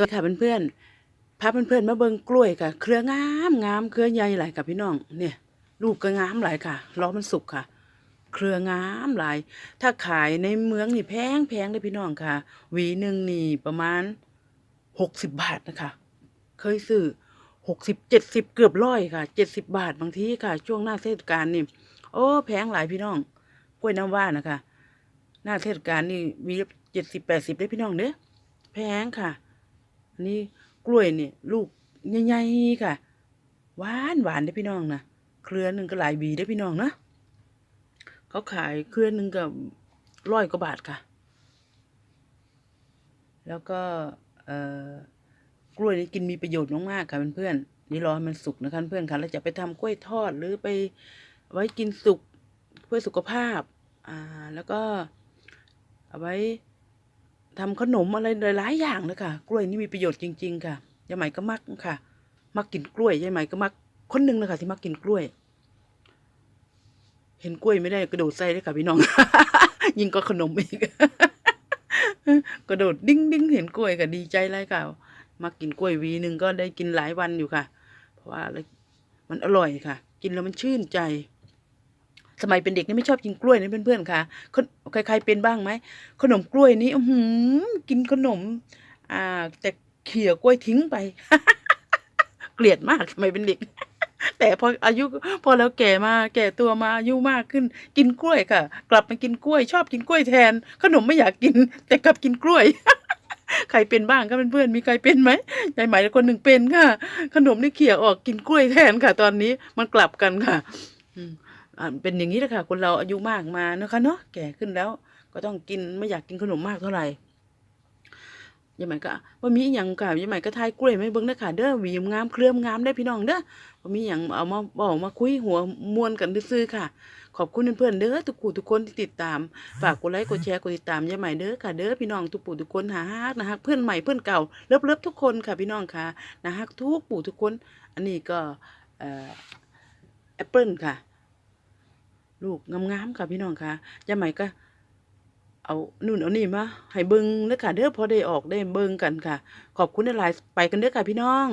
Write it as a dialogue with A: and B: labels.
A: วัสดีค่ะเพื่อนๆพาเพื่อนๆมาเบิ่งกล้วยค่ะ เครืองามงามเครือใหญ่หลายค่ะพี่น้อง เนี่ยลูกก็งามหลายค่ะรอมันสุกค่ะ เครืองามหลาย ถ้าขายในเมืองนี่แพงแพงเลยพี่น้องค่ะ หวีหนึ่งนี่ประมาณหกสิบบาทนะคะ เคยซื้อหกสิบเจ็ดสิบเกือบร้อยค่ะเจ็ดสิบบาทบางทีค่ะ ช่วงหน้าเทศกาลนี่ โอ้แพงหลายพี่น้อง กล้วยน้ำว้านะคะ หน้าเทศกาลนี่วีเจ็ดสิบแปดสิบได้พี่น้องเด้อแพงค่ะ นนี้กล้วยนี่ลูกใหญ่ๆค่ะ หวานหวานได้พี่น้องนะเครือหนึ่งก็หลายหวีได้พี่น้องนะเขาขายเครือหนึ่งก็ร้อยกว่าบาทค่ะ แล้วก็เอ่อกล้วยนี่กินมีประโยชน์มากๆค่ะเพื่อนๆนี่รอให้มันสุกนะคะเพื่อนค่ะแล้วจะไปทำกล้วยทอดหรือไปไว้กินสุกเพื่อสุขภาพ อ่า แล้วก็เอาไว้ ทำขนมอะไรหลายอย่างเลยค่ะ กล้วยนี่มีประโยชน์จริง ๆ ค่ะยายไหม่ก็มักค่ะ มักกินกล้วยยายไหม่ก็มักคนหนึ่งเลยค่ะ ที่มักกินกล้วย เห็นกล้วยไม่ได้กระโดดใส่เลยค่ะพี่น้อง ยิงก็ขนมอีกกระโดดดิ้งดิ้งเห็นกล้วยก็ดีใจเลยค่ะมักกินกล้วยวีหนึ่งก็ได้กินหลายวันอยู่ค่ะ เพราะว่ามันอร่อยค่ะ กินแล้วมันชื่นใจ สมัยเป็นเด็กนี่ไม่ชอบกินกล้วยนะเพื่อนๆค่ะคนใครๆเป็นบ้างไหมขนมกล้วยนี่อือหือกินขนม อ่า แต่เขี่ยกล้วยทิ้งไป เกลียดมากสมัยเป็นเด็ก แต่พออายุพอแล้วแก่มาแก่ตัวมาอายุมากขึ้น กินกล้วยค่ะ กลับมากินกล้วย ชอบกินกล้วยแทน ขนมไม่อยากกิน แต่กลับกินกล้วยใครเป็นบ้างก็เพื่อนๆมีใครเป็นไหมยายไหมคนหนึ่งเป็นค่ะ ขนมนี่เขี่ยออกกินกล้วยแทนค่ะ ตอนนี้มันกลับกันค่ะ อ่าเป็นอย่างนี้แหละค่ะ คนเราอายุมากมานะคะเนาะแก่ขึ้นแล้ว ก็ต้องกินไม่อยากกินขนมมากเท่าไหร่ยายใหม่ก็ว่ามีอย่างค่ะยายใหม่ก็ทายกล้วยไม่เบิ่งนะค่ะเด้อหวีงามเคลื่อมงามได้พี่น้องเด้อว่ามีอย่างเอามาบอกมาคุยหัวมวนกันซื่อค่ะ ขอบคุณเพื่อนๆเด้อทุกผู้ทุกคนที่ติดตาม ฝากกดไลค์กดแชร์กดติดตามยายใหม่เด้อค่ะเด้อพี่น้องทุกผู้ทุกคนหาฮักนะฮักเพื่อนใหม่เพื่อนเก่าเลิฟๆทุกคนค่ะพี่น้องค่ะนะฮักทุกผู้ทุกคน อันนี้ก็แอปเปิลค่ะ ลูกงามๆค่ะพี่น้องค่ะยาใหม่ก็เอานู่นเอานี่มาให้เบิงเด้อค่ะเด้อพอได้ออกได้เบิงกันค่ะ ขอบคุณหลายไปกันเด้อค่ะพี่น้อง